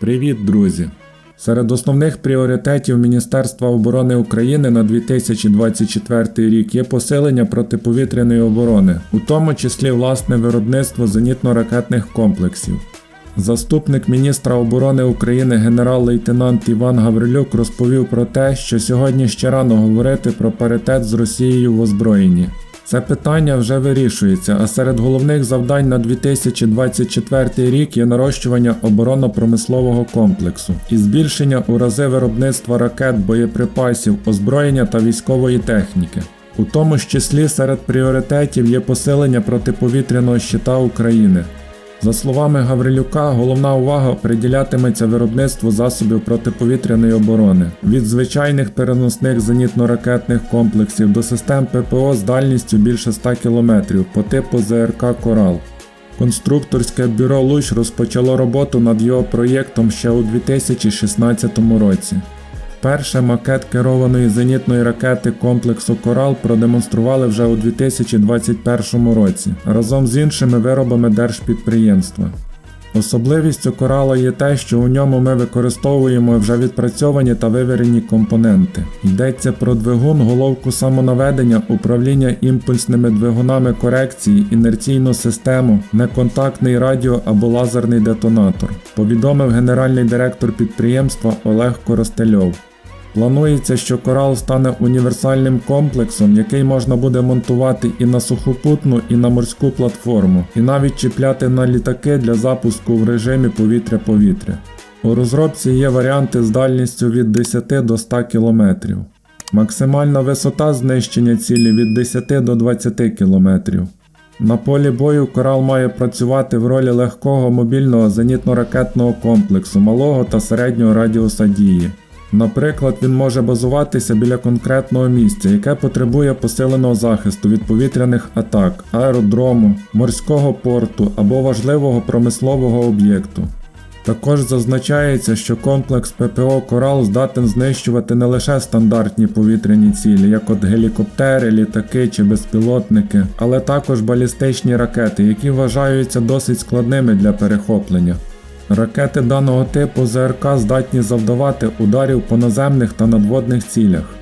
Привіт, друзі! Серед основних пріоритетів Міністерства оборони України на 2024 рік є посилення протиповітряної оборони, у тому числі власне виробництво зенітно-ракетних комплексів. Заступник міністра оборони України генерал-лейтенант Іван Гаврилюк розповів про те, що сьогодні ще рано говорити про паритет з Росією в озброєнні. Це питання вже вирішується, а серед головних завдань на 2024 рік є нарощування оборонно-промислового комплексу і збільшення у рази виробництва ракет, боєприпасів, озброєння та військової техніки. У тому числі серед пріоритетів є посилення протиповітряного щита України. За словами Гаврилюка, головна увага приділятиметься виробництву засобів протиповітряної оборони від звичайних переносних зенітно-ракетних комплексів до систем ППО з дальністю більше 100 км по типу ЗРК Корал. Конструкторське бюро Луч розпочало роботу над його проєктом ще у 2016 році. Перше макет керованої зенітної ракети комплексу Корал продемонстрували вже у 2021 році разом з іншими виробами держпідприємства. Особливістю корала є те, що у ньому ми використовуємо вже відпрацьовані та вивірені компоненти. Йдеться про двигун, головку самонаведення, управління імпульсними двигунами корекції, інерційну систему, неконтактний радіо або лазерний детонатор, повідомив генеральний директор підприємства Олег Коростельов. Планується, що корал стане універсальним комплексом, який можна буде монтувати і на сухопутну, і на морську платформу, і навіть чіпляти на літаки для запуску в режимі повітря-повітря. У розробці є варіанти з дальністю від 10 до 100 км. Максимальна висота знищення цілі від 10 до 20 км. На полі бою корал має працювати в ролі легкого мобільного зенітно-ракетного комплексу малого та середнього радіуса дії. Наприклад, він може базуватися біля конкретного місця, яке потребує посиленого захисту від повітряних атак, аеродрому, морського порту або важливого промислового об'єкту. Також зазначається, що комплекс ППО Корал здатен знищувати не лише стандартні повітряні цілі, як от гелікоптери, літаки чи безпілотники, але також балістичні ракети, які вважаються досить складними для перехоплення. Ракети даного типу ЗРК здатні завдавати ударів по наземних та надводних цілях.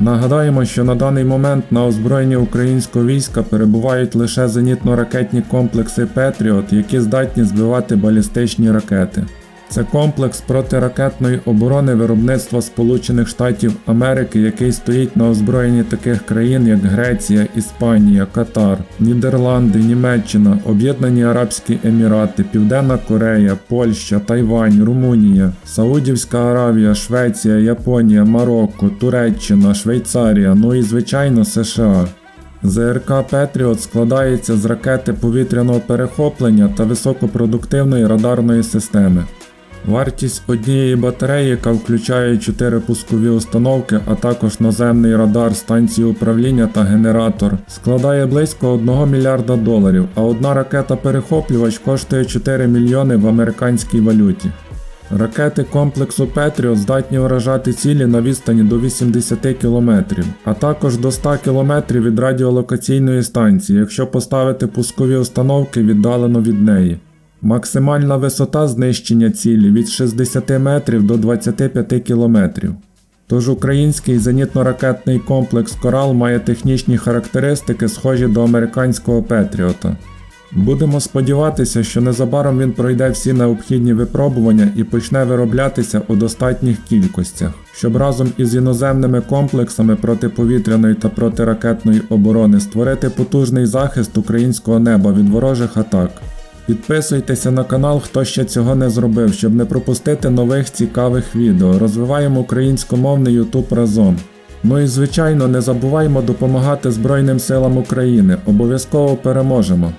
Нагадаємо, що на даний момент на озброєнні українського війська перебувають лише зенітно-ракетні комплекси Петріот, які здатні збивати балістичні ракети. Це комплекс протиракетної оборони виробництва Сполучених Штатів Америки, який стоїть на озброєнні таких країн, як Греція, Іспанія, Катар, Нідерланди, Німеччина, Об'єднані Арабські Емірати, Південна Корея, Польща, Тайвань, Румунія, Саудівська Аравія, Швеція, Японія, Марокко, Туреччина, Швейцарія, ну і звичайно США. ЗРК Петріот складається з ракети повітряного перехоплення та високопродуктивної радарної системи. Вартість однієї батареї, яка включає 4 пускові установки, а також наземний радар, станції управління та генератор, складає близько 1 мільярда доларів, а одна ракета-перехоплювач коштує 4 мільйони в американській валюті. Ракети комплексу Петріот здатні уражати цілі на відстані до 80 км, а також до 100 км від радіолокаційної станції, якщо поставити пускові установки віддалено від неї. Максимальна висота знищення цілі від 60 метрів до 25 кілометрів. Тож український зенітно-ракетний комплекс Корал має технічні характеристики, схожі до американського Петріота. Будемо сподіватися, що незабаром він пройде всі необхідні випробування і почне вироблятися у достатніх кількостях, щоб разом із іноземними комплексами протиповітряної та протиракетної оборони створити потужний захист українського неба від ворожих атак. Підписуйтеся на канал, хто ще цього не зробив, щоб не пропустити нових цікавих відео. Розвиваємо українськомовний YouTube разом. Ну і звичайно, не забуваємо допомагати Збройним силам України. Обов'язково переможемо.